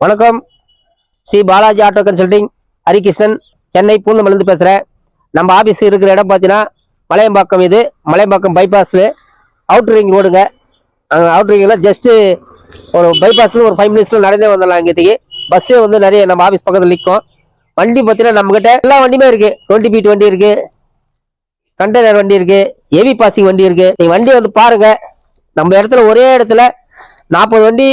வணக்கம். Shri Balaji auto consulting. Harikrishnan Chennai பூந்தமல்லிருந்து பேசுகிறேன் நம்ம ஆஃபீஸ் இருக்கிற இடம் பார்த்தீங்கன்னா மலையம்பாக்கம் இது. மலையம்பாக்கம் பைபாஸில் அவுட்ரு ரிங் ரோடுங்க அங்கே அவுட்ரு ரிங்கில் ஜஸ்ட்டு ஒரு பைபாஸில் ஒரு ஃபைவ் மினிட்ஸில் நடந்தே வந்துடலாம் இங்கேத்துக்கு பஸ்ஸே வந்து நிறைய நம்ம ஆஃபீஸ் பக்கத்தில் நிற்கும் வண்டி பார்த்தீங்கன்னா நம்மக்கிட்ட எல்லா வண்டியுமே இருக்குது டுவெண்ட்டி பீட் வண்டி இருக்குது கண்டெய்னர் வண்டி இருக்குது ஹெவி பாசிங் வண்டி இருக்குது நீங்கள் வண்டி வந்து பாருங்கள் நம்ம இடத்துல ஒரே இடத்துல நாற்பது வண்டி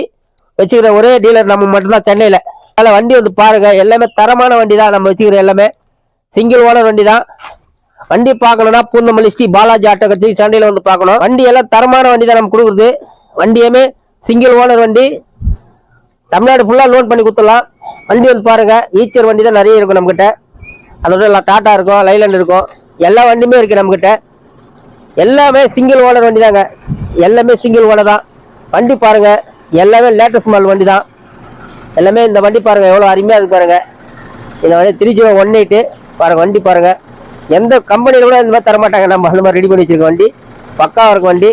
வச்சுக்கிற ஒரே டீலர் நம்ம மட்டும்தான் சென்னையில். அதில் வண்டி வந்து பாருங்க எல்லாமே தரமான வண்டி தான் நம்ம வச்சுக்கிற எல்லாமே. சிங்கிள் ஓனர் வண்டி தான் வண்டி பார்க்கணும்னா பூந்தமல்லி ஸ்ரீ பாலாஜி ஆட்டோ கட்சி சண்டையில் வந்து பார்க்கணும். வண்டி எல்லாம் தரமான வண்டி தான் நம்ம கொடுக்குறது. வண்டியுமே சிங்கிள் ஓனர் வண்டி. தமிழ்நாடு ஃபுல்லாக லோன் பண்ணி கொடுத்துடலாம். வண்டி வந்து பாருங்கள் ஈச்சர் வண்டி தான் நிறைய இருக்கும் நம்மக்கிட்ட அதோட டாட்டா இருக்கும் லைலண்ட் இருக்கும். எல்லா வண்டியுமே இருக்குது நம்மக்கிட்ட எல்லாமே சிங்கிள் ஓனர் வண்டி தாங்க எல்லாமே சிங்கிள் ஓனர் தான். வண்டி பாருங்கள் எல்லாமே லேட்டஸ்ட் மாடல் வண்டி தான் எல்லாமே இந்த வண்டி பாருங்க எவ்வளோ அருமையாக இருக்கு பாருங்கள் இந்த வண்டி த்ரீ ஜீரோ ஒன் எயிட்டு பாருங்க வண்டி பாருங்கள் எந்த கம்பெனியில் கூட இந்த மாதிரி தரமாட்டாங்க. நம்ம அந்த மாதிரி ரெடி பண்ணி வச்சுருக்க வண்டி. பக்காவாக இருக்கும் வண்டி.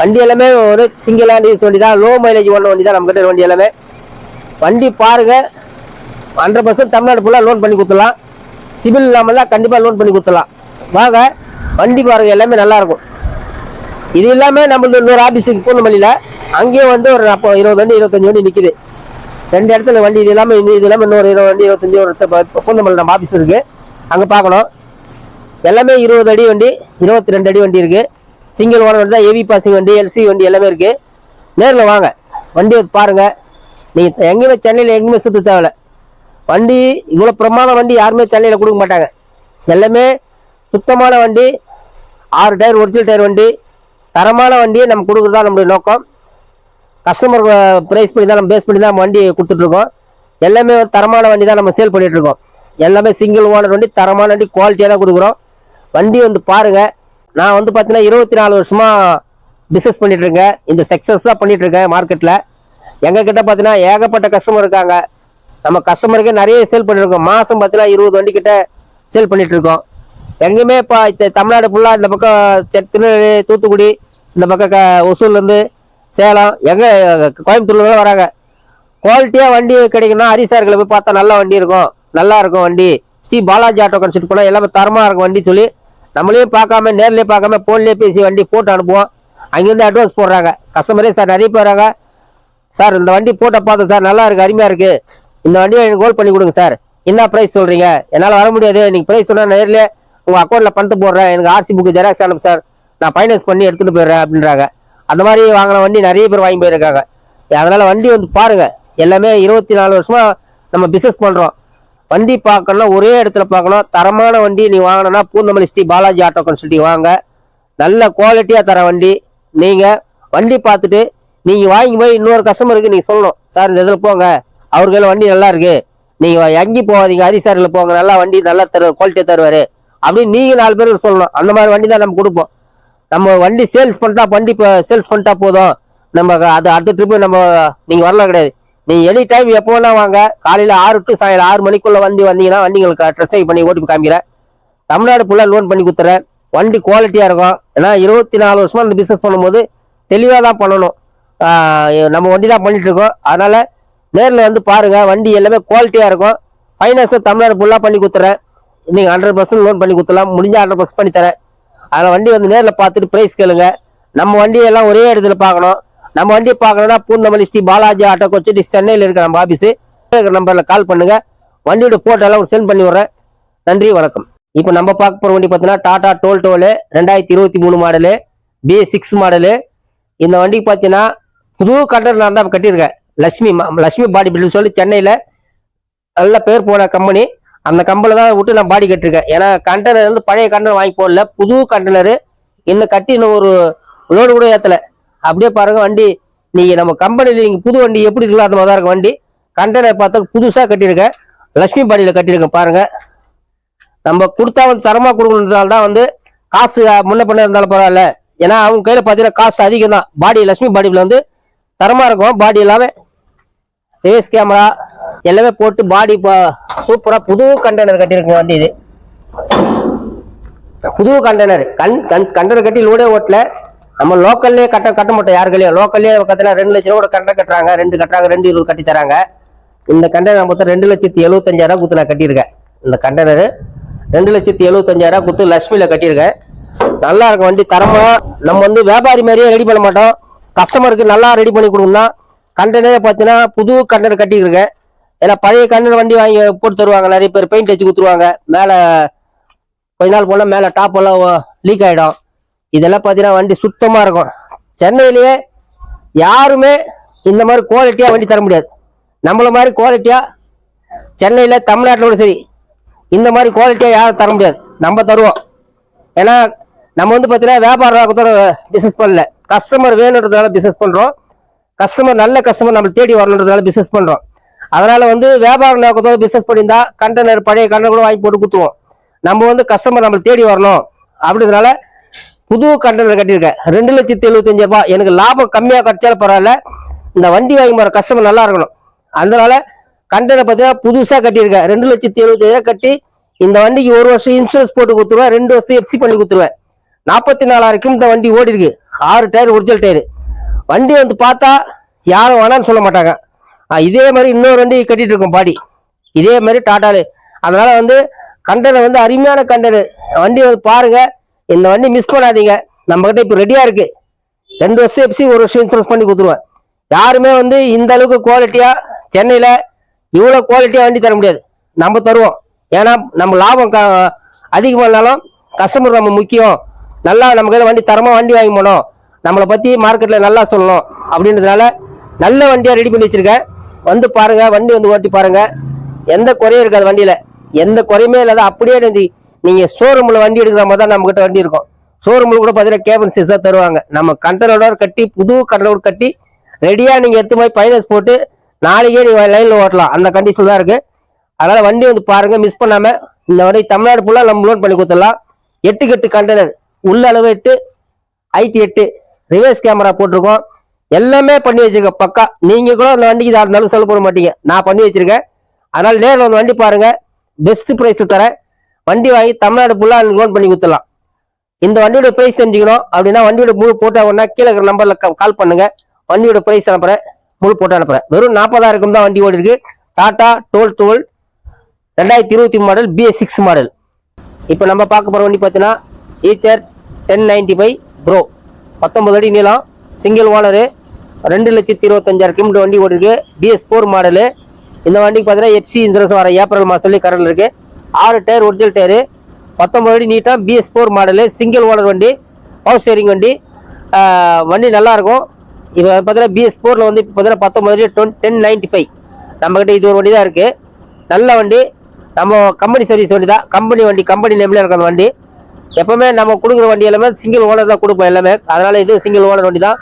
வண்டி எல்லாமே ஒரு சிங்கிள் ஹேண்ட் யூஸ் வண்டி தான். லோ மைலேஜ் ஒன்று வண்டி தான் நம்மகிட்ட வண்டி எல்லாமே. வண்டி பாருங்க. ஹண்ட்ரட் பர்சன்ட் தமிழ்நாடு ஃபுல்லாக லோன் பண்ணி கொடுத்துலாம் சிபில் இல்லாமல் தான் கண்டிப்பாக லோன் பண்ணி கொடுத்துலாம் வாங்க வண்டி பாருங்கள் எல்லாமே நல்லாயிருக்கும் இது இல்லாமல் நம்மளது இன்னொரு ஆஃபீஸுக்கு பூந்தமல்லியில் அங்கேயும் வந்து ஒரு அப்போ இருபது வண்டி இருபத்தஞ்சு வண்டி நிற்கிது ரெண்டு இடத்துல வண்டி இது இல்லாமல் இது இது இல்லாமல் இன்னொரு இருபது வண்டி இருபத்தஞ்சி ஒரு பூந்தமல்லி நம்ம ஆஃபீஸ் இருக்குது அங்கே பார்க்கணும். எல்லாமே இருபது அடி வண்டி இருபத்தி ரெண்டு அடி வண்டி இருக்குது சிங்கிள் ஓனர் வண்டி தான் ஏவி பாசிங் வண்டி எல்சி வண்டி எல்லாமே இருக்குது நேரில் வாங்க. வண்டி வந்து பாருங்கள் நீங்கள் எங்கேயுமே சென்னையில் எங்கேயுமே சுற்ற தேவையில்ல. வண்டி இவ்வளோ பிரமாண வண்டி யாருமே சென்னையில் கொடுக்க மாட்டாங்க. எல்லாமே சுத்தமான வண்டி. ஆறு டயர் ஒரிஜினல் டயர் வண்டி. தரமான வண்டியை நம்ம கொடுக்குறது தான் நம்மளுடைய நோக்கம். கஸ்டமர் ப்ரைஸ் பண்ணி தான் நம்ம பேஸ் பண்ணி தான் நம்ம வண்டி கொடுத்துட்ருக்கோம். எல்லாமே தரமான வண்டி தான் நம்ம சேல் பண்ணிகிட்ருக்கோம் எல்லாமே சிங்கிள் ஓனர் வண்டி தரமான வண்டி குவாலிட்டியாக தான் கொடுக்குறோம். வண்டி வந்து பாருங்கள் நான் வந்து பார்த்தீங்கன்னா இருபத்தி நாலு வருஷமாக பிஸ்னஸ் பண்ணிகிட்ருக்கேன் இந்த சக்ஸஸ் தான் பண்ணிகிட்ருக்கேன் மார்க்கெட்டில் எங்கள் கிட்ட பார்த்தீங்கன்னா ஏகப்பட்ட கஸ்டமர் இருக்காங்க. நம்ம கஸ்டமருக்கே நிறைய சேல் பண்ணியிருக்கோம் மாதம் பார்த்தீங்கன்னா இருபது வண்டி கிட்ட சேல் பண்ணிகிட்ருக்கோம் எங்கேயுமே இப்போ தமிழ்நாடு ஃபுல்லாக இந்த பக்கம் திருநெல்வேலி தூத்துக்குடி இந்த பக்கம் க ஒசூர்லேருந்து சேலம் எங்கே கோயம்புத்தூர்லேருந்து வராங்க. குவாலிட்டியாக வண்டி கிடைக்கும்னா ஹரிசார்களை போய் பார்த்தா நல்ல வண்டி இருக்கும். நல்லா இருக்கும் வண்டி. ஸ்ரீ பாலாஜி ஆட்டோ கன்சல்ட் போனால் எல்லாமே தரமாக இருக்கும் வண்டி சொல்லி நம்மளையும் பார்க்காம நேர்லேயே பார்க்காம ஃபோன்லேயே பேசி வண்டி போட்டு அனுப்புவோம். அங்கேருந்து அட்வான்ஸ் போடுறாங்க. கஸ்டமரே சார் நிறைய போகிறாங்க சார் இந்த வண்டி போட்ட பார்த்தோம் சார் நல்லா இருக்குது அருமையாக இருக்குது இந்த வண்டியை எனக்கு கோல் பண்ணி கொடுங்க சார் என்ன ப்ரைஸ் சொல்கிறீங்க என்னால் வர முடியாது. நீங்கள் ப்ரைஸ் சொன்னால் நேர்லேயே உங்கள் அக்கௌண்ட்டில் பணத்தை போடுறேன். எனக்கு ஆர்சி புக்கு ஜெராக்ஸ் அனுப்பு சார் நான் ஃபைனான்ஸ் பண்ணி எடுத்துகிட்டு போயிடுறேன் அப்படின்றாங்க. அந்த மாதிரி வாங்கின வண்டி நிறைய பேர் வாங்கி போயிருக்காங்க. அதனால் வண்டி வந்து பாருங்கள் எல்லாமே இருபத்தி நாலு வருஷமாக நம்ம பிஸ்னஸ் பண்ணுறோம் வண்டி பார்க்கணும்னா ஒரே இடத்துல பார்க்கணும். தரமான வண்டி நீ வாங்கினா பூந்தமல்லி ஸ்ரீ பாலாஜி ஆட்டோ கன்சல்ட்டிங் வாங்க. நல்ல குவாலிட்டியாக தர வண்டி. நீங்கள் வண்டி பார்த்துட்டு நீங்கள் வாங்கி போய் இன்னொரு கஸ்டமருக்கு நீங்கள் சொல்லணும். சார் இந்த இதில் போங்க. அவருக்கு வண்டி நல்லா இருக்குது நீங்கள் எங்கேயும் போகாதீங்க. ஹரிசாரில் போங்க. நல்லா வண்டி நல்லா தருவார் குவாலிட்டியாக தருவார். அப்படின்னு நீங்கள் நாலு பேருக்கு சொல்லணும். அந்த மாதிரி வண்டி தான் நம்ம கொடுப்போம். நம்ம வண்டி சேல்ஸ் பண்ணிட்டா வண்டி இப்போ சேல்ஸ் பண்ணிட்டா போதும். நம்ம அது அடுத்த ட்ரிப்பு நம்ம நீங்கள் வரலாம் கிடையாது. நீங்கள் எனி டைம் எப்போ வேணா வாங்க. காலையில் ஆறு டு சாயங்காலம் ஆறு மணிக்குள்ளே வண்டி வந்தீங்கன்னா வண்டி உங்களுக்கு ட்ரெஸ் பண்ணி ஓட்டி காமிக்கிறேன். தமிழ்நாடு ஃபுல்லாக லோன் பண்ணி கொடுத்துறேன். வண்டி குவாலிட்டியாக இருக்கும். ஏன்னா இருபத்தி நாலு வருஷமாக இந்த பிஸ்னஸ் பண்ணும்போது தெளிவாக தான் பண்ணணும். நம்ம வண்டி தான் பண்ணிகிட்ருக்கோம் அதனால் நேரில் வந்து பாருங்க. வண்டி எல்லாமே குவாலிட்டியாக இருக்கும். ஃபைனான்ஸை தமிழ்நாடு ஃபுல்லாக பண்ணி கொடுத்துறேன். நீங்கள் ஹண்ட்ரட் பர்சன்ட் லோன் பண்ணி கொடுத்தலாம் முடிஞ்சால் ஹண்ட்ரட் பர்சன்ட் பண்ணி தரேன். அதில் வண்டி வந்து நேரில் பார்த்துட்டு ப்ரைஸ் கேளுங்க. நம்ம வண்டியெல்லாம் ஒரே இடத்துல பார்க்கணும். நம்ம வண்டியை பார்க்கணும்னா பூந்தமல்லி ஸ்ரீ பாலாஜி ஆட்டோ கொச்சி சென்னையில் இருக்கிற நம்ம ஆஃபீஸு நம்பரில் கால் பண்ணுங்க. வண்டியோட போட்டோ எல்லாம் சென்ட் பண்ணி விட்றேன். நன்றி வணக்கம். இப்போ நம்ம பார்க்க போகிற வண்டி பார்த்தீங்கன்னா டாடா டோல் டோலு ரெண்டாயிரத்தி இருபத்தி மூணு மாடலு பி சிக்ஸ் மாடலு இந்த வண்டிக்கு பார்த்தீங்கன்னா புது கண்டர் நான் தான் கட்டியிருக்கேன். லட்சுமி லட்சுமி பாடி பில்டர் சொல்லி சென்னையில் நல்ல பேர் போன கம்பெனி அந்த கம்பில் தான் விட்டு நான் பாடி கட்டிருக்கேன். ஏன்னா கண்டெய்னர் வந்து பழைய கண்டெய்னர் வாங்கி போடல. புது கண்டெய்னரு இன்னும் கட்டி இன்னும் ஒரு லோடு கூட ஏற்றல அப்படியே பாருங்க வண்டி நீங்கள் நம்ம கம்பெனியில் நீங்கள் புது வண்டி எப்படி இருக்கலாம் அந்த மாதிரி தான் இருக்கும் வண்டி. கண்டெய்னர் பார்த்தா புதுசாக கட்டியிருக்கேன். லக்ஷ்மி பாடியில் கட்டியிருக்கேன் பாருங்கள் நம்ம கொடுத்தா வந்து தரமாக கொடுக்கணுன்றதால தான் வந்து காசு முன்ன பண்ண இருந்தாலும் பரவாயில்ல. ஏன்னா அவங்க கையில் பார்த்தீங்கன்னா காசு அதிகம் தான் பாடி லக்ஷ்மி பாடியில் வந்து தரமாக இருக்கும். பாடி எல்லாமே ரேஸ் கேமரா எல்லாமே போட்டு பாடி சூப்பரா புது கண்டெய்னர் கட்டியிருக்குங்க வண்டி இது. புது கண்டெய்னர் கண் கண் கண்டெய்னர் கட்டி லோடே ஓட்டல. நம்ம லோக்கல்லே கட்ட கட்ட மாட்டோம் யாருக்கலையும் லோக்கல்லே பார்த்தீங்கன்னா ரெண்டு லட்ச ரூபா கூட கண்டெய்னர் கட்டுறாங்க. ரெண்டு கட்டுறாங்க ரெண்டு இருபது கட்டி தராங்க. இந்த கண்டெய்னர் மொத்தம் ரெண்டு லட்சத்தி எழுபத்தஞ்சாயிரம் குத்து நான் கட்டியிருக்கேன். இந்த கண்டெய்னர் ரெண்டு லட்சத்தி எழுபத்தஞ்சாயிரம் குத்து லட்சுமியில் கட்டியிருக்கேன். நல்லா இருக்கும் வண்டி தரமா. நம்ம வந்து வியாபாரி மாதிரியே ரெடி பண்ண மாட்டோம். கஸ்டமருக்கு நல்லா ரெடி பண்ணி கொடுக்கணும் கண்டெய்னரே பார்த்தீங்கன்னா புது கண்டெய்னர் கட்டியிருக்கேன். ஏன்னா பழைய கண்ணில் வண்டி வாங்கி போட்டு தருவாங்க. நிறைய பேர் பெயிண்ட் அடிச்சு கொடுத்துருவாங்க மேலே கொஞ்ச நாள் போனால் மேலே டாப் எல்லாம் லீக் ஆகிடும் இதெல்லாம் பார்த்தீங்கன்னா வண்டி சுத்தமாக இருக்கும். சென்னையிலேயே யாருமே இந்த மாதிரி குவாலிட்டியாக வண்டி தர முடியாது. நம்மள மாதிரி குவாலிட்டியாக சென்னையில் தமிழ்நாட்டிலோட சரி இந்த மாதிரி குவாலிட்டியாக யாரும் தர முடியாது. நம்ம தருவோம். ஏன்னா நம்ம வந்து பார்த்தீங்கன்னா வியாபாரம் பிஸ்னஸ் பண்ணல. கஸ்டமர் வேணுன்றதுனால பிஸ்னஸ் பண்ணுறோம் கஸ்டமர் நல்ல கஸ்டமர் நம்ம தேடி வரணுன்றதுனால பிஸ்னஸ் பண்ணுறோம் அதனால வந்து வியாபார நோக்கத்தோட பிஸ்னஸ் பண்ணியிருந்தா கண்டெய்னர் பழைய கண்டெய்னர் கூட வாங்கி போட்டு குத்துவோம். நம்ம வந்து கஸ்டமர் நம்மளை தேடி வரணும். அப்படின்றதுனால புது கண்டெய்னர் கட்டியிருக்கேன். ரெண்டு லட்சத்தி எழுபத்தஞ்சு ரூபாய் எனக்கு லாபம் கம்மியாக கிடைச்சாலும் பரவாயில்ல. இந்த வண்டி வாங்கி போகிற கஸ்டமர் நல்லா இருக்கணும். அதனால கண்டெய்னர் பார்த்தீங்கன்னா புதுசாக கட்டியிருக்கேன். ரெண்டு லட்சத்தி எழுபத்தஞ்சாயிரம் கட்டி இந்த வண்டிக்கு ஒரு வருஷம் இன்சூரன்ஸ் போட்டு கொடுத்துருவேன் ரெண்டு வருஷம் எஃப்சி பண்ணி கொடுத்துருவேன் நாற்பத்தி நாலாயிரம் கிலோமீட்டர் வண்டி ஓடி இருக்கு ஆறு டயர் ஒரிஜினல் டயர். வண்டி வந்து பார்த்தா யாரும் வேணாம்னு சொல்ல மாட்டாங்க. இதே மாதிரி இன்னொரு வண்டி கட்டிட்டு இருக்கோம் பாடி. இதே மாதிரி டாட்டாலு. அதனால வந்து கண்டெய்னர் வந்து அருமையான கண்டெய்னர் வண்டி வந்து பாருங்க. இந்த வண்டி மிஸ் பண்ணாதீங்க. நம்மகிட்ட இப்போ ரெடியா இருக்கு. ரெண்டு வருஷம் எப்படி ஒரு வருஷம் இன்சூரன்ஸ் பண்ணி கொடுத்துருவேன். யாருமே வந்து இந்த அளவுக்கு குவாலிட்டியா சென்னையில இவ்வளோ குவாலிட்டியா வண்டி தர முடியாது. நம்ம தருவோம். ஏன்னா நம்ம லாபம் க அதிகமானாலும் கஸ்டமர் நம்ம முக்கியம். நல்லா நம்ம கையில் வண்டி தரமா வண்டி வாங்கி போனோம் நம்மளை பத்தி மார்க்கெட்ல நல்லா சொல்லணும். அப்படின்றதுனால நல்ல வண்டியா ரெடி பண்ணி வச்சிருக்கேன். வந்து பாருங்க வண்டி வந்து ஓட்டி பாருங்க. எந்த குறையும் இருக்காது வண்டியில. எந்த குறையுமே இல்லாத அப்படியே நீ- நீங்க ஷோரூம்ல வண்டி எடுக்கிற மாதிரி தான் நம்ம கிட்ட வண்டி இருக்கும். ஷோரூம்ல கூட பாத்தீங்கன்னா கேபன் சீஸா தருவாங்க. நம்ம கண்டனோட கட்டி புது கண்டனோட கட்டி ரெடியா நீங்க எடுத்து போய் பைனஸ் போட்டு நாளைக்கே நீங்க லைன்ல ஓட்டலாம். அந்த கண்டிஷன் தான் இருக்கு. அதனால வண்டி வந்து பாருங்க மிஸ் பண்ணாம இந்த வண்டி தமிழ்நாடு ஃபுல்லா நம்ம லோன் பண்ணி கொடுத்துடலாம். எட்டு கட்டு கண்டனர் உள்ள அளவு எட்டு ஐடி எட்டு. ரிவர்ஸ் கேமரா போட்டிருக்கோம். எல்லாமே பண்ணி வச்சிருக்கேன் பக்கா நீங்க கூட அந்த வண்டிக்கு இதாக இருந்தாலும் செலவு பண்ண மாட்டீங்க. நான் பண்ணி வச்சிருக்கேன். அதனால நேரில் வந்து வண்டி பாருங்க. பெஸ்ட் ப்ரைஸ் தரேன். வண்டி வாங்கி தமிழ்நாடு ஃபுல்லாக லோன் பண்ணி கொடுத்துடலாம் இந்த வண்டியோட ப்ரைஸ் தெரிஞ்சுக்கணும். அப்படின்னா வண்டியோட முழு போட்டோ வேணா கீழே இருக்கிற நம்பரில் கால் பண்ணுங்க. வண்டியோட ப்ரைஸ் அனுப்புகிறேன் முழு போட்டோ அனுப்புகிறேன் வெறும் நாற்பதாயிரம் தான் வண்டி ஓடி இருக்கு டாடா டோல் டோல் ரெண்டாயிரத்தி இருபத்தி மாடல் பிஎஸ் சிக்ஸ் மாடல் இப்போ நம்ம பார்க்க போகிற வண்டி பார்த்தீங்கன்னா Eicher ten ninety five pro பத்தொம்பது அடி நீளம். சிங்கிள் ஓனரு ரெண்டு லட்சத்தி இருபத்தஞ்சாயிரம் கிலோமீட்டர் வண்டி ஓடிருக்கு. பிஎஸ் ஃபோர் மாடலு இந்த வண்டிக்கு பார்த்தீங்கன்னா எஃப்சி இன்சூரன்ஸ் வர ஏப்ரல் மாதத்துலேயே கரண்ட் இருக்குது ஆறு டயர் ஒரிஜினல் டயரு பத்தொம்பது அடி நீட்டாக BS four model single owner வண்டி பவர் ஸ்டேரிங் வண்டி. வண்டி நல்லாயிருக்கும் இப்போ பார்த்தீங்கன்னா பிஎஸ் ஃபோரில் வந்து இப்போ பார்த்தீங்கன்னா பத்தொம்பது அடி டொன் டென் நைன்டி ஃபைவ் நம்மக்கிட்ட இது ஒரு வண்டி தான் இருக்குது நல்ல வண்டி. நம்ம கம்பெனி சர்வீஸ் வண்டி தான் கம்பெனி வண்டி கம்பெனி நேம்ல இருக்க அந்த வண்டி. எப்பவுமே நம்ம கொடுக்குற வண்டி எல்லாமே சிங்கிள் ஓனர் தான் கொடுப்போம் எல்லாமே. அதனால இது சிங்கிள் ஓனர் வண்டி தான்.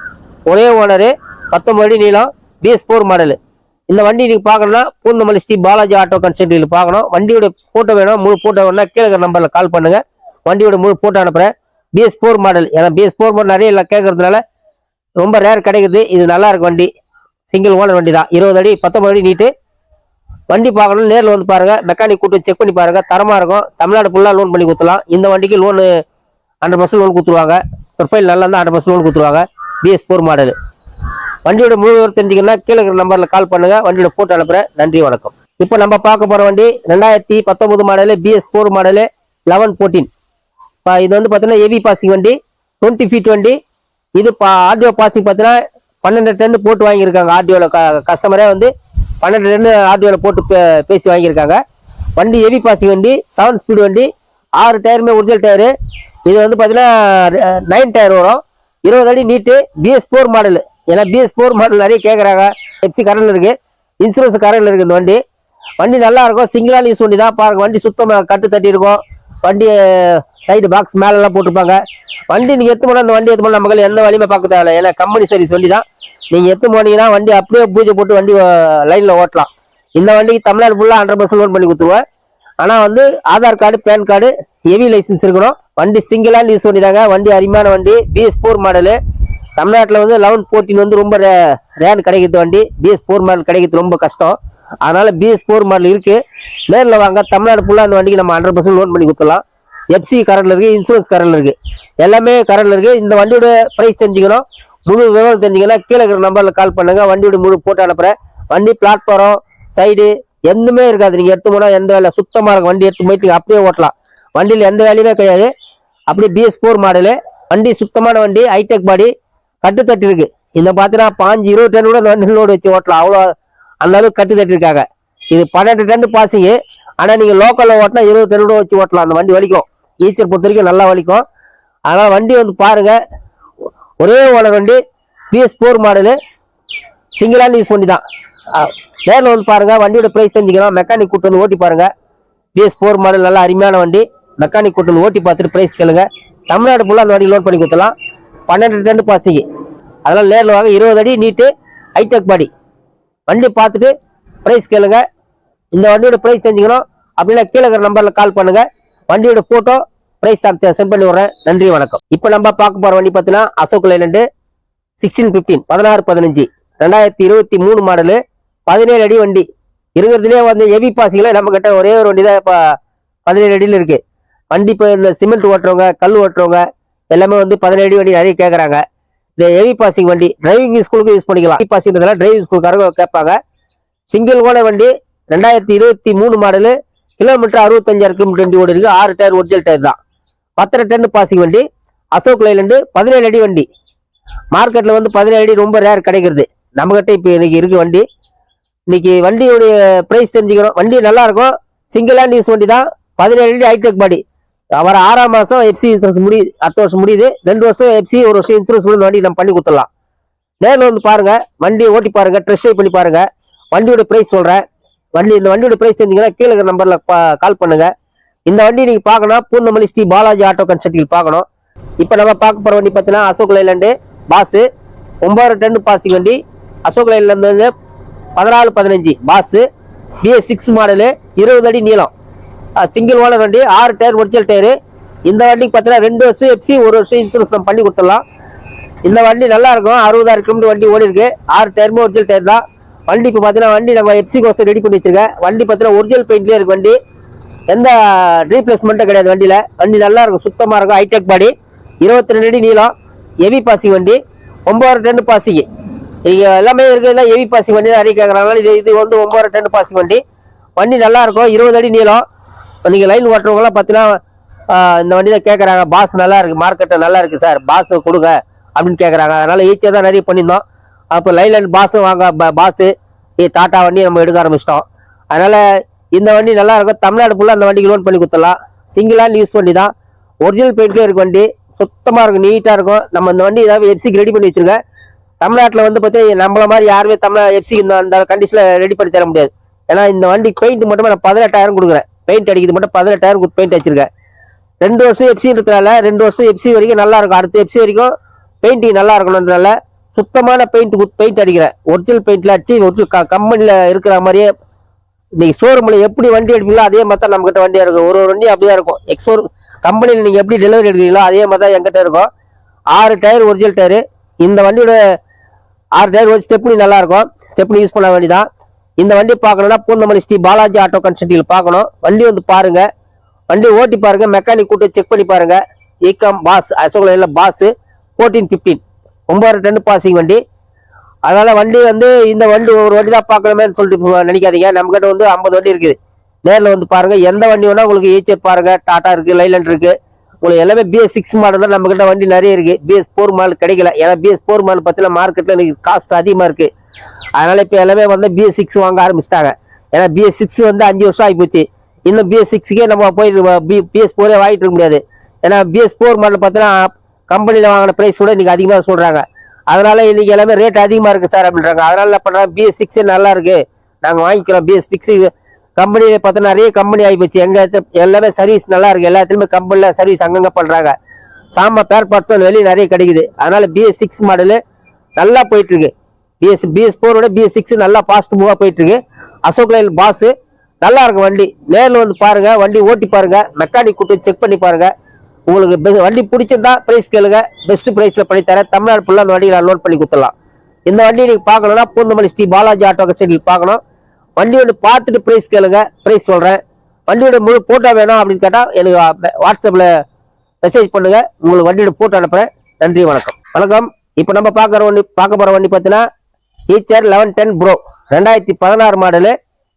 ஒரே ஓனரு பத்தொம்பது அடி நீளம் பிஎஸ் ஃபோர் மாடலு இந்த வண்டி நீங்கள் பார்க்கணும்னா பூந்தமல்லி ஸ்ரீ பாலாஜி ஆட்டோ கன்சல்ட்டில் பார்க்கணும். வண்டியோட ஃபோட்டோ வேணும். முழு ஃபோட்டோ வேணும்னா கீழே நம்பரில் கால் பண்ணுங்க. வண்டியோட முழு ஃபோட்டோ அனுப்புகிறேன் பிஎஸ் ஃபோர் மாடல் ஏன்னா பிஎஸ் ஃபோர் மாடல் நிறைய இல்லை கேட்கறதுனால ரொம்ப ரேர் கிடைக்குது. இது நல்லா இருக்கு வண்டி. சிங்கிள் ஓனர் வண்டி தான். இருபது அடி பத்தொம்பது அடி நீட்டு. வண்டி பார்க்கணும் நேரில் வந்து பாருங்கள் மெக்கானிக் கூட்டு செக் பண்ணி பாருங்கள் தரமாக இருக்கும். தமிழ்நாடு ஃபுல்லாக லோன் பண்ணி கொடுத்துலாம் இந்த வண்டிக்கு லோனு ஹண்ட்ரட் பர்சன்ட் லோன் கொடுத்துருவாங்க. ப்ரொஃபைல் நல்லா இருந்தால் ஹண்ட்ரட் பர்சன்ட் லோன் கொடுத்துருவாங்க. பிஎஸ் ஃபோர் மாடல் வண்டியோட முழு விவரம் தெரிஞ்சிங்கன்னா கீழே இருக்கிற நம்பரில் கால் பண்ணுங்கள் வண்டியோட ஃபோட்டோ அனுப்புகிறேன் நன்றி வணக்கம். இப்போ நம்ம பார்க்க போகிற வண்டி ரெண்டாயிரத்தி பத்தொம்போது model BS four model eleven fourteen இப்போ இது வந்து பார்த்தீங்கன்னா ஹெவி பாசிங் வண்டி டுவெண்ட்டி ஃபீட் வண்டி. இது பா ஆர்டிஓ பாசிங் பார்த்தீங்கன்னா பன்னெண்டு டன் போட்டு வாங்கியிருக்காங்க. ஆர்டிஓல கஸ்டமரே வந்து பன்னெண்டு டன் ஆர்டிஓல போட்டு பே- பேசி வாங்கியிருக்காங்க. வண்டி ஹெவி பாசிங் வண்டி செவன் ஸ்பீடு வண்டி ஆறு டயருமே ஒரிஜினல் டயரு இது வந்து பார்த்தீங்கன்னா நைன் டயர் வரும். இருபது அடி நீட்டு பிஎஸ் ஃபோர் மாடல் ஏன்னா பிஎஸ் ஃபோர் மாடல் நிறைய கேட்குறாங்க எஃப்சி கரண்டில் இருக்குது இன்சூரன்ஸ் கரண்டில் இருக்குது இந்த வண்டி. வண்டி நல்லா இருக்கும். சிங்கிளால் யூஸ் வண்டி தான். பாருங்க வண்டி சுத்தமாக கட்டு தட்டி இருக்கும் வண்டி சைடு பாக்ஸ் மேலெல்லாம் போட்டிருப்பாங்க. வண்டி நீங்கள் எத்து போனால் அந்த வண்டி எத்து போனால் நமக்கு எந்த வழியுமே பார்க்க தேவையில்ல. ஏன்னா கம்பெனி சர்வீஸ் சொல்லி தான் நீங்கள் எத்து போனீங்கன்னா வண்டி அப்படியே பூஜை போட்டு வண்டி லைனில் ஓட்டலாம். இந்த வண்டிக்கு தமிழ்நாடு ஃபுல்லாக ஹண்ட்ரட் பர்சன்ட் லோன் பண்ணி கொடுத்துருவேன் ஆனால் வந்து Aadhaar card pan card heavy licence இருக்கணும். வண்டி சிங்கிளாக யூஸ் பண்ணிட்டாங்க. வண்டி அருமையான வண்டி. பிஎஸ் ஃபோர் மாடலு தமிழ்நாட்டில் வந்து லெவன் ஃபோர்டீன் வந்து ரொம்ப ரேன் கிடைக்கிறது வண்டி. பிஎஸ் ஃபோர் மாடல் கிடைக்கிறது ரொம்ப கஷ்டம். அதனால பிஎஸ் ஃபோர் மாடல் இருக்கு. நேரில் வாங்க தமிழ்நாடு ஃபுல்லாக அந்த வண்டிக்கு நம்ம ஹண்ட்ரட் பர்சன்ட் லோன் பண்ணி கொடுத்துலாம் எஃப்சி கரண்டில் இருக்குது இன்சூரன்ஸ் கரண்டில் இருக்குது எல்லாமே கரண்டில் இருக்குது இந்த வண்டியோட ப்ரைஸ் தெரிஞ்சுக்கணும். முழு விவரம் தெரிஞ்சுக்கணும். கீழே இருக்கிற நம்பரில் கால் பண்ணுங்கள் வண்டியோட முழு போட்டு அனுப்புகிறேன் வண்டி பிளாட்ஃபாரம் சைடு எதுவுமே இருக்காது. நீங்கள் எடுத்து போனால் எந்த வேலை? சுத்தமாக இருக்கும். வண்டி எடுத்து போயிட்டு அப்படியே ஓட்டலாம். வண்டியில் எந்த வேலையுமே கிடையாது. அப்படியே பிஎஸ் ஃபோர் மாடலு வண்டி சுத்தமான வண்டி ஹைடெக் பாடி கட்டுத்தட்டு இருக்குது இந்த பார்த்தீங்கன்னா பாஞ்சு இருபது டன் கூட வண்டி லோடு வச்சு ஓட்டலாம். அவ்வளோ அந்த அளவுக்கு கட்டு தட்டிருக்காங்க. இது பன்னெண்டு டன் பாசிங்கு. ஆனால் நீங்கள் லோக்கலில் ஓட்டினா இருபது டன்னு கூட வச்சு ஓட்டலாம். அந்த வண்டி வலிக்கும். ஈச்சர் பொறுத்த வரைக்கும் நல்லா வலிக்கும். அதனால் வண்டி வந்து பாருங்கள் ஒரே ஓனர் வண்டி பிஎஸ் ஃபோர் மாடலு சிங்கிளான யூஸ் பண்ணி தான். நேரில் வந்து பாருங்கள் வண்டியோட ப்ரைஸ் தெரிஞ்சுக்கலாம். மெக்கானிக் கூட்டு வந்து ஓட்டி பாருங்கள் பிஎஸ் ஃபோர் மாடல் நல்லா அருமையான வண்டி. மெக்கானிக் கூட்டு வந்து ஓட்டி பார்த்துட்டு ப்ரைஸ் கேளுங்க. தமிழ்நாடு ஃபுல்லாக அந்த வண்டி லோட் பண்ணி கொடுத்தலாம் பன்னெண்டு டன்னு பாசிங்க. அதெல்லாம் நேரில் வாங்க. இருபது அடி நீட்டு ஹைடெக் பாடி வண்டி பார்த்துட்டு ப்ரைஸ் கேளுங்க. இந்த வண்டியோட ப்ரைஸ் தெரிஞ்சுக்கணும். அப்படின்னா கீழே இருக்கிற நம்பரில் கால் பண்ணுங்க. வண்டியோட ஃபோட்டோ ப்ரைஸ் சென்ட் பண்ணி விட்றேன். நன்றி வணக்கம். இப்போ நம்ம பார்க்க போகிற வண்டி பார்த்தீங்கன்னா அசோக் லைலண்டு சிக்ஸ்டீன் ஃபிஃப்டீன் பதினாறு பதினஞ்சு. ரெண்டாயிரத்தி இருபத்தி மூணு மாடலு பதினேழு அடி வண்டி. இருக்கிறதுலேயே வந்து ஹெவி பாசிகளை நம்ம கிட்ட ஒரே ஒரு வண்டி தான் இப்போ பதினேழு அடியில் இருக்கு. வண்டி இப்போ இந்த சிமெண்ட் ஓட்டுறவங்க கல் ஓட்டுறவங்க எல்லாமே வந்து பதினேழு அடி வண்டி நிறைய கேட்குறாங்க இந்த ஹெவி பாசிங் வண்டி டிரைவிங் ஸ்கூலுக்கு யூஸ் பண்ணிக்கலாம். ஹெவி பாசிங்கிறதுல டிரைவிங் ஸ்கூலுக்காரங்க கேட்பாங்க. சிங்கிள் ஓன வண்டி ரெண்டாயிரத்தி இருபத்தி மூணு மாடலு கிலோமீட்டர் அறுபத்தஞ்சாயிரம் கிலோமீட்டர் வண்டி ஓடி இருக்குது ஆறு டயர் ஒரிஜினல் டயர் தான். பத்தரை டன் பாசிங் வண்டி அசோக் லைலண்டு பதினேழு அடி வண்டி. மார்க்கெட்டில் வந்து பதினேழு அடி ரொம்ப ரேர் கிடைக்கிறது. நம்மகிட்ட இப்போ இன்னைக்கு இருக்கு வண்டி. இன்னைக்கு வண்டியுடைய ப்ரைஸ் தெரிஞ்சுக்கிறோம். வண்டி நல்லா இருக்கும். சிங்கிள் ஹேண்ட் யூஸ் வண்டி தான். பதினேழு அடி ஹைடெக் பாடி வர ஆறாம் மாதம் எஃப்சி இன்சூரன்ஸ் முடி அடுத்த வருஷம் முடியுது. ரெண்டு வருஷம் எஃப்சி ஒரு வருஷம் இன்சூரன்ஸ் முடிந்த வண்டி நம்ம பண்ணி கொடுத்துடலாம். நேரில் வந்து பாருங்க வண்டி ஓட்டி பாருங்கள் ட்ரெஸ் ட்ரைவ் பண்ணி பாருங்கள் வண்டியோட ப்ரைஸ் சொல்கிறேன் வண்டி இந்த வண்டியோட ப்ரைஸ் தெரிஞ்சிங்கன்னா கீழே இருக்கிற நம்பர்ல கால் பண்ணுங்கள் இந்த வண்டி நீங்கள் பார்க்கணும். பூந்தமல்லி ஸ்ரீ பாலாஜி ஆட்டோ கன்சல்டிங் பார்க்கணும். இப்போ நம்ம பார்க்க போகிற வண்டி பார்த்தீங்கன்னா அசோக் லைலாண்டு பாஸு ஒம்பது டன் பாசிங் வண்டி. அசோக் லைலாண்ட் வந்து பதினாலு பதினஞ்சு பாஸு பிஎஸ் சிக்ஸ் மாடலு இருபது அடி நீளம். சிங்கிள் ஓனர் வண்டி ஆறு டயர் ஒரிஜினல் டயரு. இந்த வண்டிக்கு பார்த்தீங்கன்னா ரெண்டு வருஷம் எஃப்சி ஒரு வருஷம் இன்சூரன்ஸ் நம்ம பண்ணி கொடுத்துடலாம். இந்த வண்டி நல்லா இருக்கும். அறுபதாயிரம் கிலோமீட்டர் வண்டி ஓடி இருக்கு. ஆறு டயருமே ஒரிஜினல் டயர் தான். வண்டி இப்போ பார்த்தீங்கன்னா வண்டி நம்ம எஃப்சி கோசம் ரெடி பண்ணி வச்சிருக்கேன். வண்டி பார்த்தீங்கன்னா ஒரிஜினல் பெயிண்ட்லேயே இருக்கு வண்டி. எந்த ரீப்ளேஸ்மெண்ட்டும் கிடையாது வண்டியில். வண்டி நல்லா இருக்கும். சுத்தமாக இருக்கும். ஹைடெக் பாடி இருபத்தி ரெண்டு அடி நீளம். ஹெவி பாசிங் வண்டி. ஒம்பது டென் பாசிங் இங்கே எல்லாமே இருக்கிறதுல ஹெவி பாசிங் வண்டி நிறைய கேட்குறாங்க இது இது வந்து ஒம்பது டென் பாசிங் வண்டி. வண்டி நல்லா இருக்கும். இருபது அடி நீளம். நீங்கள் லைன் ஓட்டுறவங்களாம் பார்த்தீங்கன்னா இந்த வண்டி தான் கேட்குறாங்க பாஸ் நல்லா இருக்குது மார்க்கெட்டில் நல்லா இருக்குது சார் பாஸ் கொடுங்க அப்படின்னு கேட்குறாங்க அதனால் ஈச்சியாக தான் நிறைய பண்ணியிருந்தோம். அப்போ லைன் பாஸும் வாங்க பாஸு டாட்டா வண்டி நம்ம எடுக்க ஆரம்பிச்சிட்டோம். அதனால் இந்த வண்டி நல்லா இருக்கும். தமிழ்நாடு ஃபுல்லாக அந்த வண்டிக்கு லோன் பண்ணி கொடுத்துடலாம். சிங்கிளாக யூஸ் வண்டி தான். ஒரிஜினல் பெயிண்ட்லேயே இருக்க வண்டி சுத்தமாக இருக்கும் நீட்டாக இருக்கும். நம்ம இந்த வண்டி ஏதாவது எஃப்சிக்கு ரெடி பண்ணி வச்சுருக்கேன் தமிழ்நாட்டில் வந்து பார்த்தீங்கன்னா நம்மள மாதிரி யாருமே தமிழ் எஃப்சி இந்த அந்த கண்டிஷனில் ரெடி பண்ணி தர முடியாது. ஏன்னா இந்த வண்டி பெயிண்ட் மட்டுமே நான் பதினெட்டாயிரம் கொடுக்குறேன். பெயிண்ட் அடிக்கிறது மட்டும் பதினெட்டாயிரம் கொடுத்து பெயிண்ட் அடிச்சிருக்கேன் ரெண்டு வருஷம் எஃப்சின்றதுனால ரெண்டு வருஷம் எஃப்சி வரைக்கும் நல்லா இருக்கும். அடுத்த எஃப்சி வரைக்கும் பெயிண்டிங் நல்லா இருக்கணுன்றதுனால சுத்தமான பெயிண்ட் பெயிண்ட் அடிக்கிறேன். ஒரிஜினல் பெயிண்ட்ல அடிச்சு ஒரிஜினல் கம்பெனியில் இருக்கிற மாதிரியே இன்னைக்கு ஷோரூமில் எப்படி வண்டி எடுப்பீங்களோ அதே மாதிரி தான் நம்மகிட்ட வண்டியாக இருக்கும். ஒரு ஒரு வண்டி அப்படியே இருக்கும். எக்ஸோர் கம்பெனியில் நீங்கள் எப்படி டெலிவரி எடுக்கிறீங்களோ அதே மாதிரி தான் எங்கிட்ட இருக்கும். ஆறு டயர் ஒரிஜினல் டயரு இந்த வண்டியோட ஆறு டயர் ஒரு ஸ்டெப்னி நல்லாயிருக்கும் ஸ்டெப்னி யூஸ் பண்ண வண்டி தான் இந்த வண்டி பார்க்கணும்னா பூந்தமல்லி ஸ்ரீ பாலாஜி ஆட்டோ கன்சல்டில் பார்க்கணும். வண்டி வந்து பாருங்க. வண்டி ஓட்டி பாருங்க. மெக்கானிக் கூட்டு செக் பண்ணி பாருங்க. ஈக்கம் பாஸ் அசோகல பாஸ் ஃபோர்டீன் ஃபிஃப்டீன் ஒன்பது டன் பாசிங் வண்டி. அதனால வண்டி வந்து இந்த வண்டி ஒரு வண்டி தான் பார்க்கணுமேன்னு சொல்லிட்டு நினைக்காதீங்க. நம்ம கிட்ட வந்து ஐம்பது வண்டி இருக்குது. நேரில் வந்து பாருங்க. எந்த வண்டி வேணா உங்களுக்கு ஈச்சர் பாருங்க. டாட்டா இருக்கு லைலண்ட் இருக்கு. உங்களுக்கு எல்லாமே பிஎஸ் சிக்ஸ் மாடல் தான் நம்ம கிட்ட வண்டி நிறைய இருக்கு பிஎஸ் ஃபோர் மாடல் கிடைக்கல ஏன்னா பிஎஸ் ஃபோர் மாடல் பார்த்தீங்கன்னா மார்க்கெட்டில் எனக்கு காஸ்ட் அதிகமாக இருக்கு அதனால இப்போ எல்லாமே வந்து பிஎஸ் சிக்ஸ் வாங்க ஆரம்பிச்சிட்டாங்க ஏன்னா பிஎஸ் சிக்ஸ் வந்து அஞ்சு வருஷம் ஆகிப்போச்சு இன்னும் பிஎஸ் சிக்ஸுக்கே நம்ம போய் பிஎஸ் ஃபோரே வாங்கிட்டு இருக்க முடியாது ஏன்னா பிஎஸ் ஃபோர் மாடல் பார்த்தீங்கன்னா கம்பெனியில் வாங்கின ப்ரைஸ் கூட இன்றைக்கி அதிகமாக சொல்கிறாங்க அதனால இன்றைக்கி எல்லாமே ரேட் அதிகமாக இருக்குது சார் அப்படின்றாங்க அதனால என்ன பண்ணுறாங்க பிஎஸ் சிக்ஸே நல்லா இருக்குது நாங்கள் வாங்கிக்கிறோம் பிஎஸ் சிக்ஸு கம்பெனியில் பார்த்தா நிறைய கம்பெனி ஆகிப்போச்சு எங்கள் எல்லாமே சர்வீஸ் நல்லா இருக்குது எல்லாத்துலேயுமே கம்பெனியில் சர்வீஸ் அங்கங்கே பண்ணுறாங்க சாமா பேர் பார்ட்ஸும் வெளியே நிறைய கிடைக்குது. அதனால் பிஎஸ் சிக்ஸ் மாடலு நல்லா போயிட்டுருக்கு. பிஎஸ் பிஎஸ் ஃபோரோட பிஎஸ் சிக்ஸ் நல்லா ஃபாஸ்ட் மூவாக போயிட்டுருக்கு. அசோக் லைல் பாஸு நல்லா இருக்கும் வண்டி. நேரில் வந்து பாருங்கள் வண்டி ஓட்டி பாருங்கள் மெக்கானிக் கூட்டு செக் பண்ணி பாருங்கள் உங்களுக்கு வண்டி பிடிச்சிருந்தா ப்ரைஸ் கேளுங்க. பெஸ்ட்டு ப்ரைஸில் பண்ணி தரேன். தமிழ்நாடு ஃபுல்லாக அந்த வண்டியை நான் லோட் பண்ணி கொடுத்துடலாம். இந்த வண்டியை நீங்கள் பார்க்கணுன்னா பூந்தமல்லி ஸ்ரீ பாலாஜி ஆட்டோ கச்சேரியில் பார்க்கணும். வண்டி ஒன்று பார்த்துட்டு ப்ரைஸ் கேளுங்க. ப்ரைஸ் சொல்கிறேன் வண்டியோட முழு போட்டோ வேணும் அப்படின்னு கேட்டால் எனக்கு வாட்ஸ்அப்பில் மெசேஜ் பண்ணுங்க. உங்களுக்கு வண்டியோட போட்டோ அனுப்புகிறேன் நன்றி வணக்கம். வணக்கம். இப்போ நம்ம பார்க்குற வண்டி பார்க்க போகிற வண்டி பார்த்தீங்கன்னா ஈச்சர் லெவன் டென் ப்ரோ ரெண்டாயிரத்தி பதினாறு மாடலு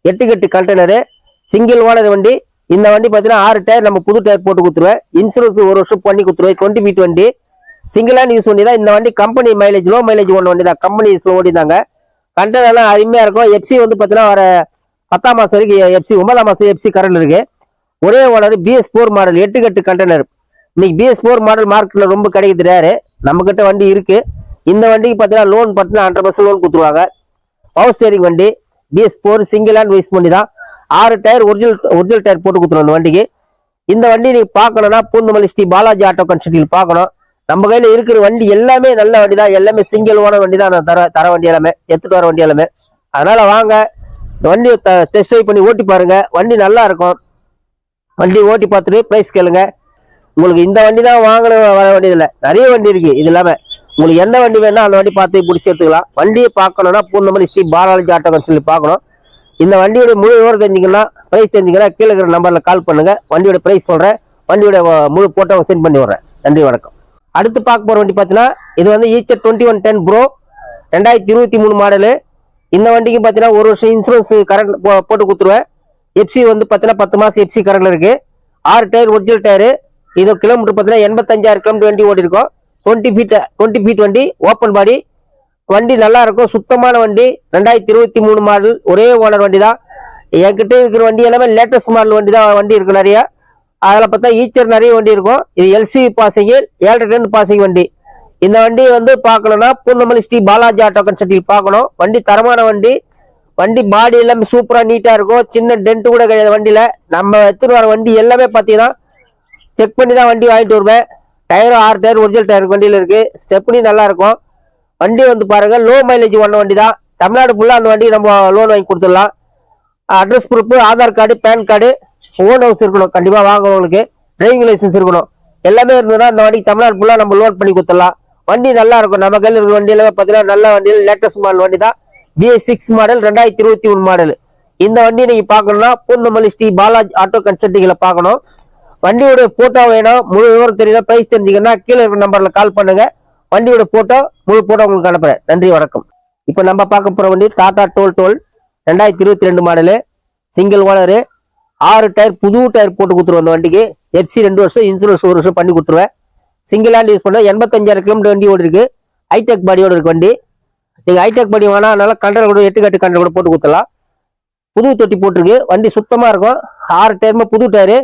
எட்டு கட்டு கண்டெய்னரு சிங்கிள் ஓனர் வண்டி. இந்த வண்டி பார்த்தீங்கன்னா ஆறு டயர் நம்ம புது டயர் போட்டு கொடுத்துருவேன். இன்சூரன்ஸ் ஒரு வருஷம் பண்ணி கொடுத்துருவேன். டுவெண்ட்டி ஃபீட் வண்டி. சிங்கிளாக யூஸ் வண்டி தான். இந்த வண்டி கம்பெனி மைலேஜ் லோ மைலேஜ் ஒன்று வண்டி தான். கம்பெனி யூஸ் ஓடி தாங்க கண்டெய்னர்லாம் அருமையாக இருக்கும். எஃப்சி வந்து பார்த்தீங்கன்னா வர பத்தாம் மாதம் வரைக்கும் எஃப்சி ஒன்பதாம் மாதம் எஃப்சி கரண்ட் இருக்குது ஒரே ஓனர் பிஎஸ் ஃபோர் மாடல் எட்டு கட்டு கண்டெய்னர் இன்னைக்கு பிஎஸ் ஃபோர் மாடல் மார்க்கெட்டில் ரொம்ப கிடைக்குது ரேரு நம்மக்கிட்ட வண்டி இருக்குது இந்த வண்டிக்கு பார்த்தீங்கன்னா லோன் பார்த்தீங்கன்னா ஹண்ட்ரட் பர்சன்ட் லோன் கொடுத்துருவாங்க. பவர் ஸ்டேரிங் வண்டி பிஎஸ் ஃபோர் சிங்கிள் ஹேண்ட் வைஸ் பண்ணி தான். ஆறு டயர் ஒரிஜினல் ஒரிஜினல் டயர் போட்டு கொடுத்துருவோம் அந்த வண்டிக்கு. இந்த வண்டி நீங்கள் பார்க்கணும்னா பூந்தமல்லி ஸ்ரீ பாலாஜி ஆட்டோ கன்ஸ்ட்ரக்டில் பார்க்கணும். நம்ம கையில இருக்கிற வண்டி எல்லாமே நல்ல வண்டி தான் எல்லாமே சிங்கிள் ஓன வண்டி தான் நான் தர தர வண்டி எல்லாமே எடுத்துட்டு வர வண்டி எல்லாமே. அதனால வாங்க. இந்த வண்டியை டெஸ்ட் ட்ரைவ் பண்ணி ஓட்டி பாருங்க. வண்டி நல்லா இருக்கும். வண்டி ஓட்டி பார்த்துட்டு ப்ரைஸ் கேளுங்க. உங்களுக்கு இந்த வண்டி தான் வாங்கணும் வர வேண்டியதில்லை. நிறைய வண்டி இருக்கு. இது இல்லாம உங்களுக்கு எந்த வண்டி வேணா அந்த வண்டி பார்த்து பிடிச்சி எடுத்துக்கலாம். வண்டியை பார்க்கணும்னா பூந்தமல்லி ஸ்ரீ பாலாஜி ஆட்டோ கன்சல்ட் பார்க்கணும். இந்த வண்டியோட முழு விவரம் தெரிஞ்சிங்கன்னா ப்ரைஸ் தெரிஞ்சிங்கன்னா கீழே இருக்கிற நம்பரில் கால் பண்ணுங்கள் வண்டியோட ப்ரைஸ் சொல்கிறேன் வண்டியோட முழு போட்டோ சென்ட் பண்ணி விடுறேன். நன்றி வணக்கம். அடுத்து பார்க்க போகிற வண்டி பார்த்தீங்கன்னா இது வந்து Eicher twenty one ten pro ரெண்டாயிரத்தி இருபத்தி மூணு மாடலு இந்த வண்டிக்கு பார்த்தீங்கன்னா ஒரு வருஷம் இன்சூரன்ஸ் கரண்ட் போட்டு கொடுத்துருவேன். எஃப்சி வந்து பார்த்தீங்கன்னா பத்து மாதம் எஃப்சி கரண்ட்ல இருக்கு. ஆறு டயர் ஒரிஜினல் டயரு இது கிலோமீட்டர் பார்த்தீங்கன்னா எண்பத்தஞ்சாயிரம் கிலோமீட்டர் வண்டி ஓட்டிருக்கோம் டுவெண்ட்டி ஃபீட் டுவெண்ட்டி ஃபீட் வண்டி ஓப்பன் பாடி வண்டி நல்லா இருக்கும் சுத்தமான வண்டி. ரெண்டாயிரத்தி இருபத்தி மூணு மாடல் ஒரே ஓனர் வண்டி தான் என்கிட்ட இருக்கிற வண்டி எல்லாமே லேட்டஸ்ட் மாடல் வண்டி தான் வண்டி இருக்கு நிறையா. அதில் பார்த்தா ஈச்சர் நிறைய வண்டி இருக்கும். இது எல்சி பாசிங் ஏழரை டென் பாசிங் வண்டி. இந்த வண்டி வந்து பார்க்கணும்னா பூந்தமல்லி ஸ்ரீ பாலாஜி ஆட்டோ கன்சல்ட்டில் பார்க்கணும். வண்டி தரமான வண்டி. வண்டி பாடி எல்லாமே சூப்பராக நீட்டாக இருக்கும். சின்ன டென்ட் கூட கிடையாது வண்டியில். நம்ம எடுத்துகிட்டு வர வண்டி எல்லாமே பார்த்தீங்கன்னா செக் பண்ணி தான் வண்டி வாங்கிட்டு வருவேன். டயரும் ஆறு டயர் ஒரிஜினல் டயர் வண்டியில் இருக்குது ஸ்டெப்னி நல்லாயிருக்கும் வண்டி வந்து பாருங்கள் லோ மைலேஜ் ஒன்ன வண்டி தான். தமிழ்நாடு ஃபுல்லாக அந்த வண்டி நம்ம லோன் வாங்கி கொடுத்துடலாம். Address proof Aadhaar card pan card own house இருக்கணும். கண்டிப்பாக வாங்குறவங்களுக்கு டிரைவிங் லைசன்ஸ் இருக்கணும். எல்லாமே இருந்ததுன்னா அந்த வண்டிக்கு தமிழ்நாடு ஃபுல்லாக நம்ம லோட் பண்ணி கொடுத்துடலாம். வண்டி நல்லா இருக்கும். நம்ம கையில் இருக்கிற வண்டியில் பார்த்தீங்கன்னா நல்ல வண்டியில் லேட்டஸ்ட் மாடல் வண்டி தான். பிஎஸ் சிக்ஸ் மாடல் ரெண்டாயிரத்தி இருபத்தி மூணு மாடல் இந்த வண்டியை நீங்கள் பார்க்கணும்னா பூந்தமல்லி ஸ்ரீ பாலாஜி ஆட்டோ கன்சல்ட்டிங்ல பார்க்கணும். வண்டியோட போட்டோ வேணும். முழு விவரம் தெரியணும் பிரைஸ் தெரிஞ்சுக்கணும்னா கீழே இருக்கிற நம்பரில் கால் பண்ணுங்க. வண்டியோட போட்டோ முழு போட்டோ உங்களுக்கு அனுப்புகிறேன் நன்றி வணக்கம். இப்போ நம்ம பார்க்க போகிற வண்டி டாடா டோல் டோல் ரெண்டாயிரத்தி இருபத்தி ரெண்டு மாடலு சிங்கிள் ஓனரு ஆறு டயர் புது டயர் போட்டு கொடுத்துருவோம் அந்த வண்டிக்கு. எஃப்சி ரெண்டு வருஷம் இன்சூரன்ஸ் ஒரு வருஷம் பண்ணி கொடுத்துருவேன். சிங்கிள் ஹேண்ட் யூஸ் பண்ண எண்பத்தஞ்சாயிரம் கிலோமீட்டர் வண்டி ஓடி இருக்கு. ஹைடெக் பாடியோட இருக்கு வண்டி. நீங்கள் ஹைடெக் பாடி வேணா அதனால கண்டர் கூட எட்டு கட்டு கண்டர் கூட போட்டு கொடுத்துலாம் புது தொட்டி போட்டிருக்கு. வண்டி சுத்தமாக இருக்கும். ஆறு டயருமே புது டயரு.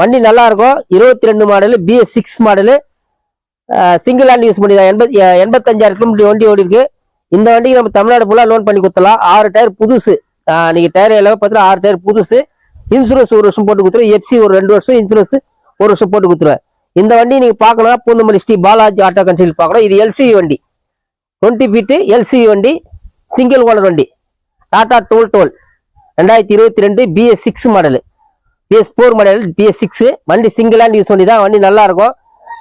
வண்டி நல்லா இருக்கும். இருபத்தி ரெண்டு model BS six model single hand use பண்ணி எண்பத்தி எண்பத்தஞ்சாயிரம் கிலோமீட்டர் வண்டி ஓடி இருக்கு. இந்த வண்டிக்கு நம்ம தமிழ்நாடு ஃபுல்லாக லோன் பண்ணி கொடுத்துலாம் ஆறு டயர் புதுசு. நீங்கள் டயர் எல்லாமே பார்த்தீங்கன்னா ஆறு டயர் புதுசு. இன்சூரன்ஸ் ஒரு வருஷம் போட்டு கொடுத்துருவேன் எஃப்சி ஒரு ரெண்டு வருஷம் இன்சூரன்ஸ் ஒரு வருஷம் போட்டு கொடுத்துருவேன். இந்த வண்டி நீங்கள் பார்க்கணும்னா பூந்தமல்லி ஸ்ரீ பாலாஜி ஆட்டோ கண்ட்ரியில் பார்க்கணும். இது எல்சிவி வண்டி. டுவெண்ட்டி ஃபீட்டு எல்சிவி வண்டி சிங்கிள் ஓனர் வண்டி. டாடா டோல் டோல் ரெண்டாயிரத்தி இருபத்தி ரெண்டு BS six model BS four model BS six வண்டி சிங்கிள் ஹேண்ட் யூஸ் வண்டி தான். வண்டி நல்லாயிருக்கும்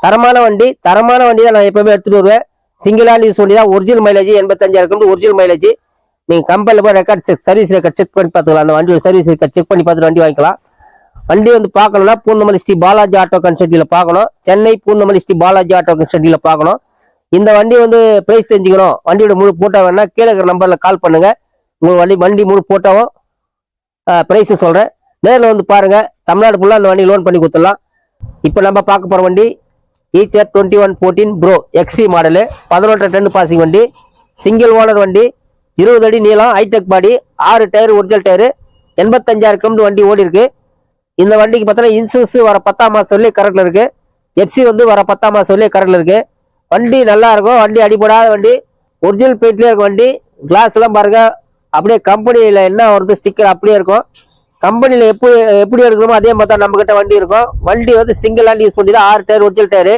தரமான வண்டி தரமான வண்டி தான் நான் எப்போவுமே எடுத்துகிட்டு வருவேன். சிங்கிள் ஹேண்ட் யூஸ் வண்டி தான். ஒரிஜினல் மைலேஜ் எண்பத்தஞ்சாயிரம் ஒரிஜினல் மைலேஜ் நீங்க கம்பெனியில் போய் record check service record check பண்ணி பார்த்துக்கலாம். அந்த வண்டியோட சர்வீஸ் ரெக்கார்ட் செக் பண்ணி பார்த்துட்டு வண்டி வாங்கிக்கலாம். வண்டி வந்து பார்க்கணும்னா பூந்தமல்லி ஸ்ரீ பாலாஜி ஆட்டோ கன்சல்ட்டியில் பார்க்கணும். சென்னை பூந்தமல்லி ஸ்ரீ பாலாஜி ஆட்டோ கன்சல்ட்டியில் பார்க்கணும். இந்த வண்டி வந்து பிரைஸ் தெரிஞ்சுக்கணும். வண்டியோட முழு போட்டோ வேணா கீழே இருக்கிற நம்பரில் கால் பண்ணுங்க. உங்கள் வண்டி வண்டி முழு போட்டோவும் பிரைஸ் சொல்கிறேன் நேரில் வந்து பாருங்கள் தமிழ்நாடு ஃபுல்லாக அந்த வண்டி லோன் பண்ணி கொடுத்துடலாம். இப்போ நம்ம பார்க்க போகிற வண்டி Eicher twenty one fourteen pro XP model பதினொன்றரை டென் பாசிங் வண்டி சிங்கிள் ஓனர் வண்டி இருபது அடி நீளம் ஹைடெக் பாடி ஆறு டயர் ஒரிஜினல் டயரு எண்பத்தஞ்சாயிரம் கிலோமீட்டர் வண்டி ஓடி இருக்கு இந்த வண்டிக்கு பார்த்தீங்கன்னா இன்சூரன்ஸ் வர பத்தாம் மாதம் சொல்லி கரெக்ட்ல இருக்கு. எஃப்சி வந்து வர பத்தாம் மாதம் சொல்லி கரெக்ட்ல இருக்கு. வண்டி நல்லா இருக்கும். வண்டி அடிபடாத வண்டி. ஒரிஜினல் பெயிண்ட்லேயே இருக்கும் வண்டி. கிளாஸ் எல்லாம் பாருங்க. அப்படியே கம்பெனியில் என்ன வருது? ஸ்டிக்கர் அப்படியே இருக்கும். கம்பெனியில் எப்படி எப்படி இருக்கணுமோ அதே மாதிரி தான் நம்மக்கிட்ட வண்டி இருக்கும். வண்டி வந்து சிங்கிள் ஹேண்ட் யூஸ் பண்ணி தான் ஆறு டயர் ஒரிஜினல் டயரு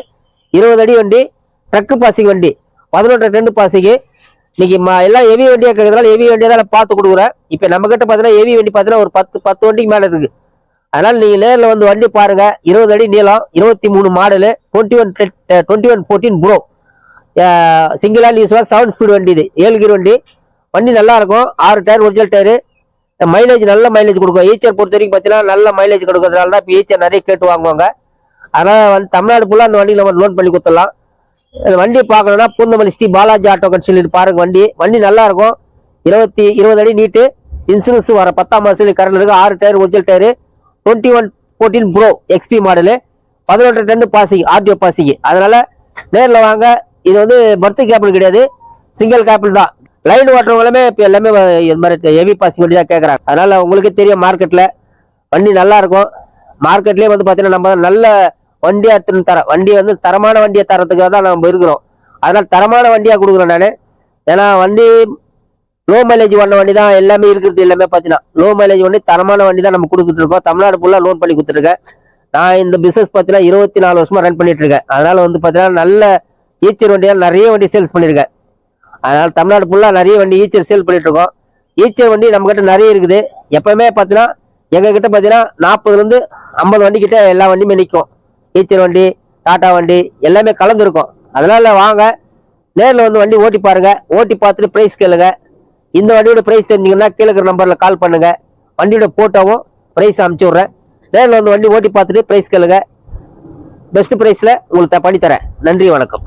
இருபது அடி வண்டி. ட்ரக்கு பாசிக்கு வண்டி. பதினொன்று ரெண்டு பாசிக்கு இன்னைக்கு மா எல்லாம் ஹெவி வண்டியாக கேட்கறதுனால ஹெவி வண்டியாக தான் பார்த்து கொடுக்குறேன். இப்போ நம்ம கிட்ட பார்த்தீங்கன்னா ஹெவி வண்டி பார்த்தீங்கன்னா ஒரு பத்து பத்து வண்டிக்கு மேலே இருக்கு. அதனால நீங்க நேரில் வந்து வண்டி பாருங்க. இருபது அடி நீளம் இருபத்தி மூணு model twenty one twenty one fourteen pro single hand use seven speed வண்டி இது. ஏழு கீர் வண்டி. வண்டி நல்லா இருக்கும். ஆறு டயர் ஒரிஜினல் டயரு மைலேஜ் நல்ல மைலேஜ் கொடுக்கும். ஈச்சர் பொறுத்த வரைக்கும் பார்த்தீங்கன்னா நல்ல மைலேஜ் கொடுக்கறதுனால தான் இப்போ ஈச்சர் நிறைய கேட்டு வாங்குவாங்க. அதனால் வந்து தமிழ்நாடு ஃபுல்லாக அந்த வண்டியில் நம்ம லோன் பண்ணி கொடுத்துடலாம். வண்டியை பார்க்கணும்னா பூந்தமல்லி ஸ்ரீ பாலாஜி ஆட்டோ சொல்லிட்டு பாருங்க வண்டி. வண்டி நல்லா இருக்கும் இருபத்தி இருபது அடி நீட்டு. இன்சூரன்ஸ் வர பத்தாம் மாதத்துல கரண்ட் இருக்கு. ஆறு tyre original tyre twenty one fourteen pro XP model பதினொன்று டென் பாசிங் ஆர்டிஓ பாசிங் அதனால நேரில் வாங்க. இது வந்து பர்த்து கேபிள் கிடையாது. சிங்கிள் கேபிள் தான். லைன் ஓட்டுறவங்களுமே இப்போ எல்லாமே இது மாதிரி ஹெவி பாசிங் வண்டி தான் கேட்குறாங்க அதனால உங்களுக்கே தெரியும் மார்க்கெட்டில் வண்டி நல்லா இருக்கும் மார்க்கெட்லேயே வந்து பார்த்தீங்கன்னா நம்ம நல்ல வண்டியை எடுத்துன்னு தரேன் வண்டி வந்து தரமான வண்டியை தரத்துக்காக தான் நம்ம இருக்கிறோம். அதனால் தரமான வண்டியாக கொடுக்குறேன் நான். ஏன்னா வண்டி லோ மைலேஜ் பண்ண வண்டி தான் எல்லாமே இருக்கிறது எல்லாமே பார்த்தீங்கன்னா லோ மைலேஜ் வண்டி தரமான வண்டி தான் நம்ம கொடுத்துட்டு இருக்கோம். தமிழ்நாடு ஃபுல்லாக லோன் பண்ணி கொடுத்துருக்கேன் நான் இந்த பிஸ்னஸ் பார்த்தீங்கன்னா இருபத்தி நாலு வருஷமாக ரன் பண்ணிட்டு இருக்கேன் அதனால வந்து பார்த்தீங்கன்னா நல்ல ஈச்சர் வண்டியாக நிறைய வண்டி சேல்ஸ் பண்ணியிருக்கேன். அதனால தமிழ்நாடு ஃபுல்லாக நிறைய வண்டி ஈச்சர் சேல் பண்ணிட்டு இருக்கோம் ஈச்சர் வண்டி நம்மக்கிட்ட நிறைய இருக்குது. எப்பவுமே பார்த்தீங்கன்னா எங்ககிட்ட பார்த்தீங்கன்னா நாற்பதுலேருந்து ஐம்பது வண்டி கிட்ட எல்லா வண்டியுமே நிற்கும் டீச்சர் வண்டி டாட்டா வண்டி எல்லாமே கலந்துருக்கும். அதனால் வாங்க. நேரில் வந்து வண்டி ஓட்டி பாருங்கள் ஓட்டி பார்த்துட்டு ப்ரைஸ் கேளுங்க. இந்த வண்டியோட ப்ரைஸ் தெரிஞ்சிங்கன்னா கீழே இருக்கிற நம்பரில் கால் பண்ணுங்கள் வண்டியோட ஃபோட்டோவும் ப்ரைஸ் அமுச்சு விட்றேன். நேரில் வந்து வண்டி ஓட்டி பார்த்துட்டு ப்ரைஸ் கேளுங்க. பெஸ்ட் ப்ரைஸில் உங்களுக்கு பண்ணித்தரேன் நன்றி வணக்கம்.